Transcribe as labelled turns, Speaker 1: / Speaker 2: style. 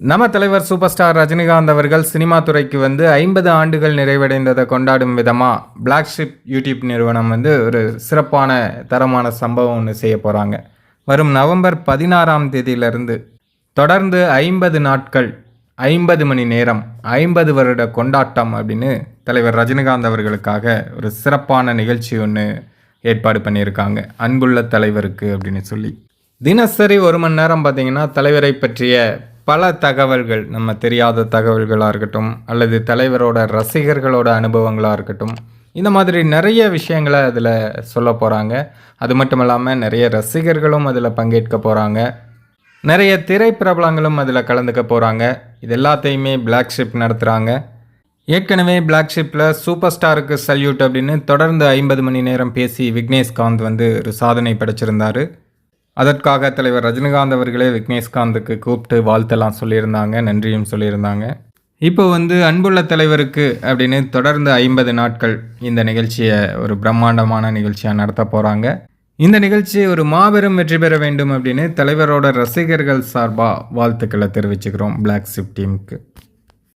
Speaker 1: நம்ம தலைவர் super star Rajinikanth அவர்கள் சினிமா துறைக்கு வந்து ஐம்பது ஆண்டுகள் நிறைவடைந்ததை கொண்டாடும் விதமாக பிளாக் ஷிப் யூடியூப் நிறுவனம் வந்து ஒரு சிறப்பான தரமான சம்பவம் ஒன்று செய்ய போகிறாங்க வரும் நவம்பர் பதினாறாம் தேதியிலிருந்து தொடர்ந்து ஐம்பது நாட்கள் ஐம்பது மணி நேரம் ஐம்பது வருட கொண்டாட்டம் அப்படின்னு தலைவர் ரஜினிகாந்த் அவர்களுக்காக ஒரு சிறப்பான நிகழ்ச்சி ஒன்று ஏற்பாடு பண்ணியிருக்காங்க. அன்புள்ள தலைவருக்கு அப்படின்னு சொல்லி. தினசரி ஒரு மணி நேரம் பார்த்தீங்கன்னா தலைவரை பற்றிய பல தகவல்கள் நம்ம தெரியாத தகவல்களாக இருக்கட்டும் அல்லது தலைவரோட ரசிகர்களோட அனுபவங்களாக இருக்கட்டும் இந்த மாதிரி நிறைய விஷயங்களை அதில் சொல்ல போகிறாங்க அது மட்டும் இல்லாமல் நிறைய ரசிகர்களும் அதில் பங்கேற்க போகிறாங்க நிறைய திரைப்பிரபலங்களும் அதில் கலந்துக்க போகிறாங்க இது எல்லாத்தையுமே பிளாக் ஷிப் நடத்துகிறாங்க ஏற்கனவே பிளாக் ஷிப்பில் சூப்பர் ஸ்டாருக்கு சல்யூட் அப்படின்னு தொடர்ந்து ஐம்பது மணி நேரம் பேசி விக்னேஷ்காந்த் வந்து ஒரு சாதனை படைச்சிருந்தார். அதற்காக தலைவர் ரஜினிகாந்த் அவர்களே விக்னேஷ்காந்துக்கு கூப்பிட்டு வாழ்த்தெல்லாம் சொல்லியிருந்தாங்க நன்றியும் சொல்லியிருந்தாங்க. இப்போ வந்து அன்புள்ள தலைவருக்கு அப்படின்னு தொடர்ந்து ஐம்பது நாட்கள் இந்த நிகழ்ச்சியை ஒரு பிரம்மாண்டமான நிகழ்ச்சியாக நடத்த போகிறாங்க இந்த நிகழ்ச்சி ஒரு மாபெரும் வெற்றி பெற வேண்டும் அப்படின்னு தலைவரோட ரசிகர்கள் சார்பாக வாழ்த்துக்களை தெரிவிச்சுக்கிறோம் பிளாக் ஷிப் டீமுக்கு